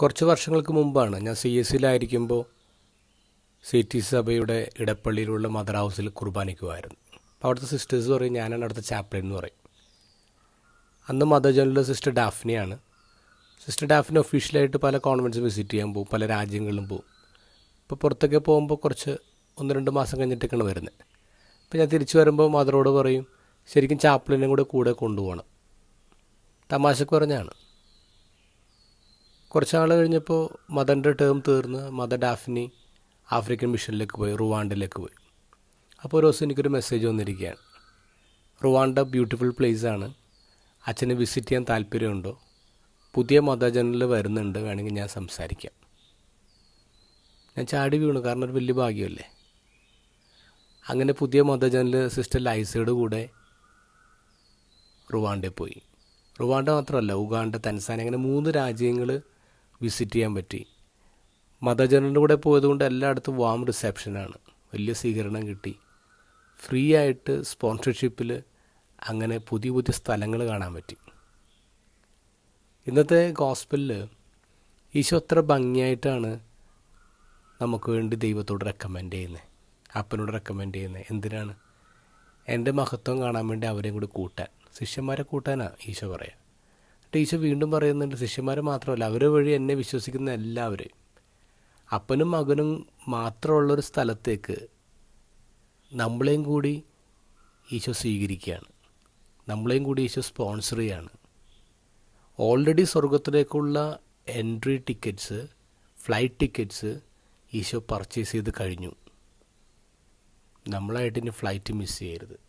കുറച്ച് വർഷങ്ങൾക്ക് മുമ്പാണ് ഞാൻ സി എസ് സിയിലായിരിക്കുമ്പോൾ സി ടി സഭയുടെ ഇടപ്പള്ളിയിലുള്ള മദർ ഹൗസിൽ കുർബാനയ്ക്ക് പോയിരുന്നു അപ്പോൾ അവിടുത്തെ സിസ്റ്റേഴ്സ് പറയും ഞാനാണ് അവിടുത്തെ ചാപ്ലിൻ എന്ന് പറയും. അന്ന് മദർ ജനറൽ സിസ്റ്റർ ഡാഫ്നിയാണ് സിസ്റ്റർ ഡാഫ്നി ഒഫീഷ്യലായിട്ട് പല കോൺവെൻസ് വിസിറ്റ് ചെയ്യാൻ പോകും പല രാജ്യങ്ങളിലും പോകും. ഇപ്പോൾ പുറത്തൊക്കെ പോകുമ്പോൾ കുറച്ച് ഒന്ന് രണ്ട് മാസം കഴിഞ്ഞിട്ടൊക്കെയാണ് വരുന്നത്. അപ്പോൾ ഞാൻ തിരിച്ചു വരുമ്പോൾ മദറോട് പറയും ശരിക്കും ചാപ്ലിനും കൂടെ കൂടെ കൊണ്ടുപോകണം. തമാശക്ക് പറഞ്ഞാണ് കുറച്ച് നാൾ കഴിഞ്ഞപ്പോൾ മദറിന്റെ ടേം തീർന്ന് മദർ ഡാഫ്നി ആഫ്രിക്കൻ മിഷനിലേക്ക് പോയി റുവാണ്ടിലേക്ക് പോയി. അപ്പോൾ ഒരു ദിവസം എനിക്കൊരു മെസ്സേജ് വന്നിരിക്കുകയാണ്. റുവാണ്ട ബ്യൂട്ടിഫുൾ പ്ലേസ് ആണ്. അച്ഛനെ വിസിറ്റ് ചെയ്യാൻ താല്പര്യമുണ്ടോ? പുതിയ മദർ ജനറൽ വരുന്നുണ്ട് വേണമെങ്കിൽ ഞാൻ സംസാരിക്കാം. ഞാൻ ചാടി വീണു കാരണം ഒരു വലിയ ഭാഗ്യമല്ലേ? അങ്ങനെ പുതിയ മദർ ജനറൽ സിസ്റ്റർ ലൈസയുടെ കൂടെ റുവാണ്ടയിൽ പോയി. റുവാണ്ട മാത്രമല്ല ഉഗാണ്ട തൻസാന അങ്ങനെ മൂന്ന് രാജ്യങ്ങൾ വിസിറ്റ് ചെയ്യാൻ പറ്റി. മദർ കൂടെ പോയതുകൊണ്ട് എല്ലായിടത്തും വാം റിസപ്ഷനാണ് വലിയ സ്വീകരണം കിട്ടി. ഫ്രീ ആയിട്ട് സ്പോൺസർഷിപ്പിൽ അങ്ങനെ പുതിയ പുതിയ സ്ഥലങ്ങൾ കാണാൻ പറ്റി. ഇന്നത്തെ ഹോസ്പിറ്റലിൽ ഈശോ അത്ര ഭംഗിയായിട്ടാണ് നമുക്ക് വേണ്ടി ദൈവത്തോട് റെക്കമെൻഡ് ചെയ്യുന്നത് അപ്പനോട് റെക്കമെൻഡ് ചെയ്യുന്നത് എന്തിനാണ്? എന്റെ മഹത്വം കാണാൻ വേണ്ടി അവരെയും കൂടി കൂട്ടാൻ. ശിഷ്യന്മാരെ കൂട്ടാനാണ് ഈശോ പറയാം. ഈശോ വീണ്ടും പറയുന്നുണ്ട് ശിഷ്യന്മാരെ മാത്രമല്ല അവരെ വഴി എന്നെ വിശ്വസിക്കുന്ന എല്ലാവരെയും. അപ്പനും മകനും മാത്രമുള്ളൊരു സ്ഥലത്തേക്ക് നമ്മളെയും കൂടി ഈശോ സ്വീകരിക്കുകയാണ്. നമ്മളെയും കൂടി ഈശോ സ്പോൺസർ ചെയ്യാണ് ഓൾറെഡി സ്വർഗത്തിലേക്കുള്ള entry tickets flight tickets Eesho purchase ചെയ്ത് കഴിഞ്ഞു. നമ്മളായിട്ട് ഇനി ഫ്ലൈറ്റ് മിസ് ചെയ്യരുത്.